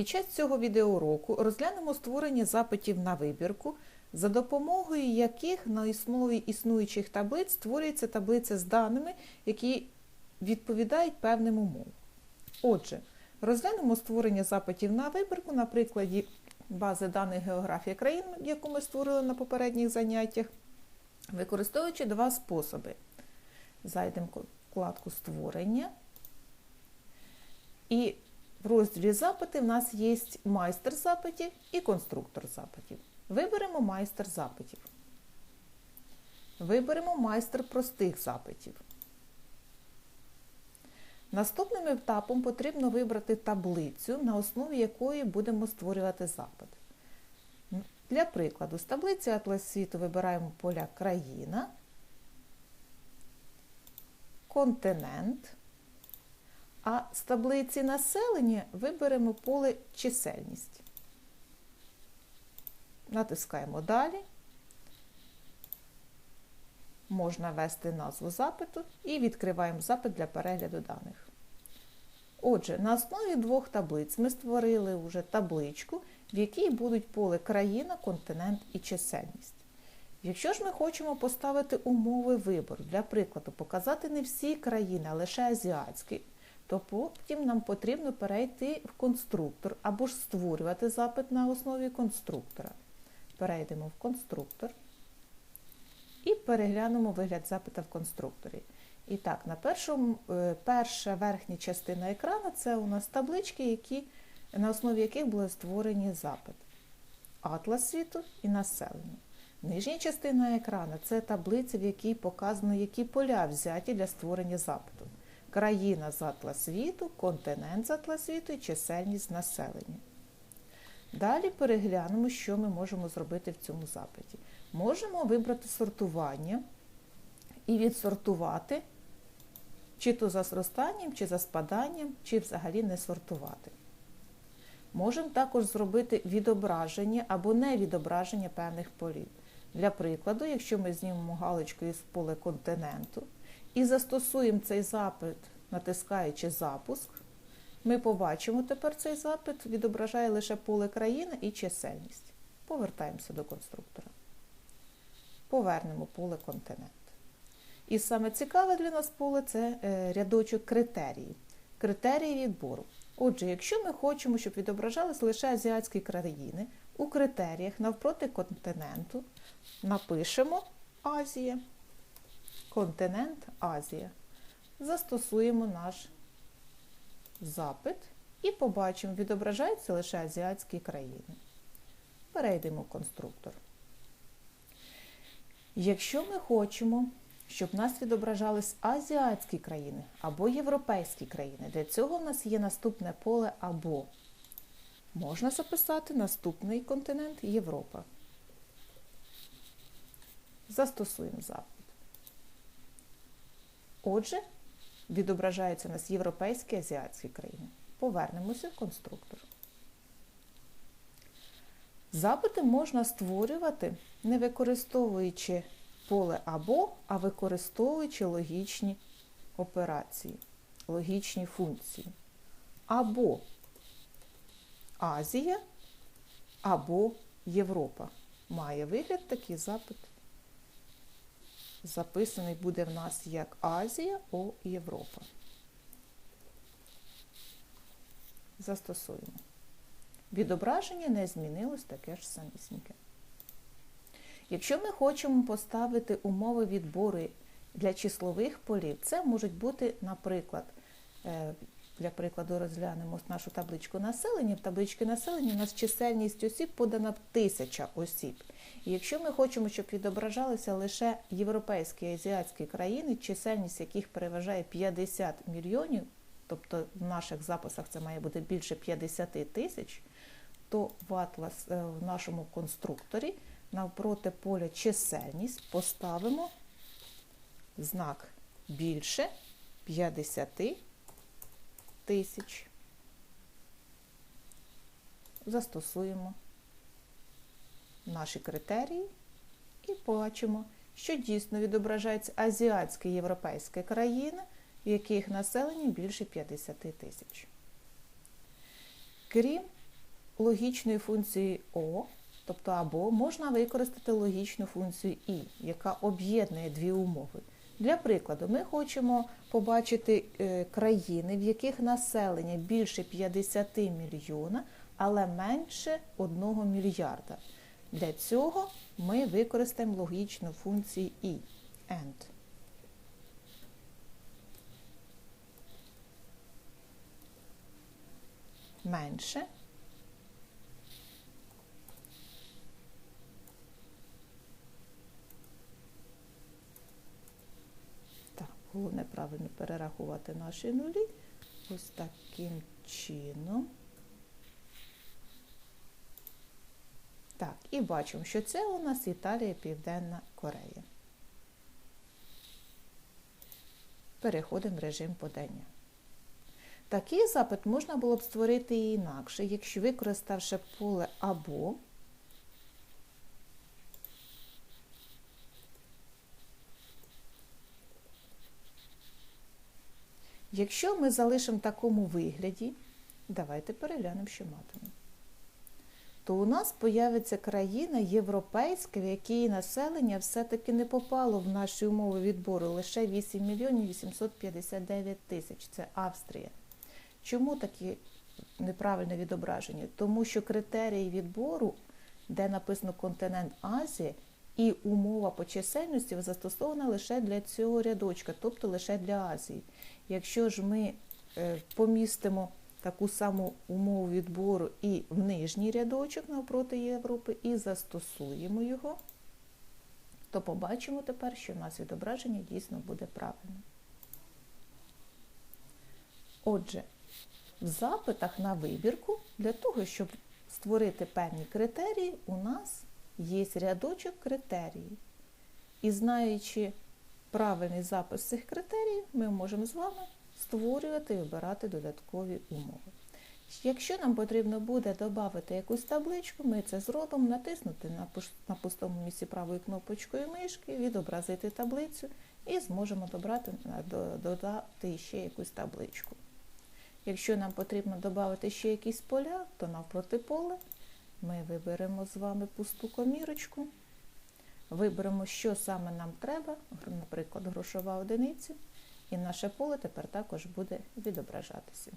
Під час цього відеоуроку розглянемо створення запитів на вибірку, за допомогою яких на основі існуючих таблиць створюється таблиця з даними, які відповідають певним умовам. Отже, розглянемо створення запитів на вибірку на прикладі бази даних географія країн, яку ми створили на попередніх заняттях, використовуючи два способи. Зайдемо в вкладку Створення. І в розділі запити в нас є майстер запитів і конструктор запитів. Виберемо майстер запитів. Виберемо майстер простих запитів. Наступним етапом потрібно вибрати таблицю, на основі якої будемо створювати запит. Для прикладу, з таблиці Атлас світу вибираємо поля країна, континент, а з таблиці населення виберемо поле чисельність. Натискаємо Далі. Можна ввести назву запиту і відкриваємо запит для перегляду даних. Отже, на основі двох таблиць ми створили вже табличку, в якій будуть поле країна, континент і чисельність. Якщо ж ми хочемо поставити умови вибору, для прикладу, показати не всі країни, а лише азіатські, то потім нам потрібно перейти в конструктор або ж створювати запит на основі конструктора. Перейдемо в конструктор і переглянемо вигляд запита в конструкторі. І так, на першому, перша верхня частина екрану це у нас таблички, які, на основі яких були створені запит. Атлас світу і населення. Нижня частина екрану це таблиця, в якій показано, які поля взяті для створення запиту. Країна з атлас світу, континент з атлас світу і чисельність населення. Далі переглянемо, що ми можемо зробити в цьому запиті. Можемо вибрати сортування і відсортувати, чи то за зростанням, чи за спаданням, чи взагалі не сортувати. Можемо також зробити відображення або не відображення певних полів. Для прикладу, якщо ми знімемо галочку із поле континенту і застосуємо цей запит, натискаючи запуск, ми побачимо тепер цей запит, відображає лише поле країни і чисельність. Повертаємося до конструктора. Повернемо поле континент. І саме цікаве для нас поле це рядочок критерії. Критерії відбору. Отже, якщо ми хочемо, щоб відображались лише азіатські країни, у критеріях навпроти континенту напишемо Азія, континент Азія. Застосуємо наш запит і побачимо, відображаються лише азіатські країни. Перейдемо в конструктор. Якщо ми хочемо, щоб нас відображались азіатські країни або європейські країни, для цього в нас є наступне поле або. Можна записати наступний континент Європа. Застосуємо запит. Отже, відображаються у нас європейські азіатські країни. Повернемося в конструктор. Запити можна створювати, не використовуючи поле або, а використовуючи логічні операції, логічні функції. Або Азія, або Європа. Має вигляд такий запит. Записаний буде в нас як Азія о Європа. Застосуємо. Відображення не змінилось таке ж самісіньке. Якщо ми хочемо поставити умови відбору для числових полів, це можуть бути, наприклад, для прикладу, розглянемо нашу табличку населення. В табличці населення у нас чисельність осіб подана тисяча осіб. І якщо ми хочемо, щоб відображалися лише європейські і азіатські країни, чисельність яких переважає 50 мільйонів, тобто в наших записах це має бути більше 50 тисяч, то в атлас в нашому конструкторі навпроти поля чисельність поставимо знак більше 50 тисяч. Застосуємо наші критерії і бачимо, що дійсно відображається азіатська і європейська країна, в яких населення більше 50 тисяч. Крім логічної функції О, тобто або можна використати логічну функцію І, яка об'єднує дві умови. Для прикладу, ми хочемо побачити е, країни, в яких населення більше 50 мільйона, але менше 1 мільярда. Для цього ми використаємо логічну функцію І and. Менше Так, головне правильно перерахувати наші нулі. Ось таким чином. Так, і бачимо, що це у нас Італія, Південна Корея. Переходимо в режим подання. Такий запит можна було б створити і інакше, якщо використавши поле або. Якщо ми залишимо в такому вигляді, давайте переглянемо, що матимемо. То у нас появиться країна європейська, в якій населення все-таки не попало в наші умови відбору лише 8 мільйонів 859 тисяч. Це Австрія. Чому такі неправильне відображення? Тому що критерії відбору, де написано континент Азія, і умова по чисельності застосована лише для цього рядочка, тобто лише для Азії. Якщо ж ми е, помістимо таку саму умову відбору і в нижній рядочок навпроти Європи, і застосуємо його, то побачимо тепер, що в нас відображення дійсно буде правильним. Отже, в запитах на вибірку для того, щоб створити певні критерії, у нас є рядочок критерії. І знаючи правильний запис цих критеріїв, ми можемо з вами створювати і обирати додаткові умови. Якщо нам потрібно буде додати якусь табличку, ми це зробимо, натиснути на пустому місці правою кнопочкою мишки, відобразити таблицю і зможемо добрати, додати ще якусь табличку. Якщо нам потрібно додати ще якісь поля, то навпроти поле ми виберемо з вами пусту комірочку, виберемо, що саме нам треба, наприклад, грошова одиниця, і наше поле тепер також буде відображатися.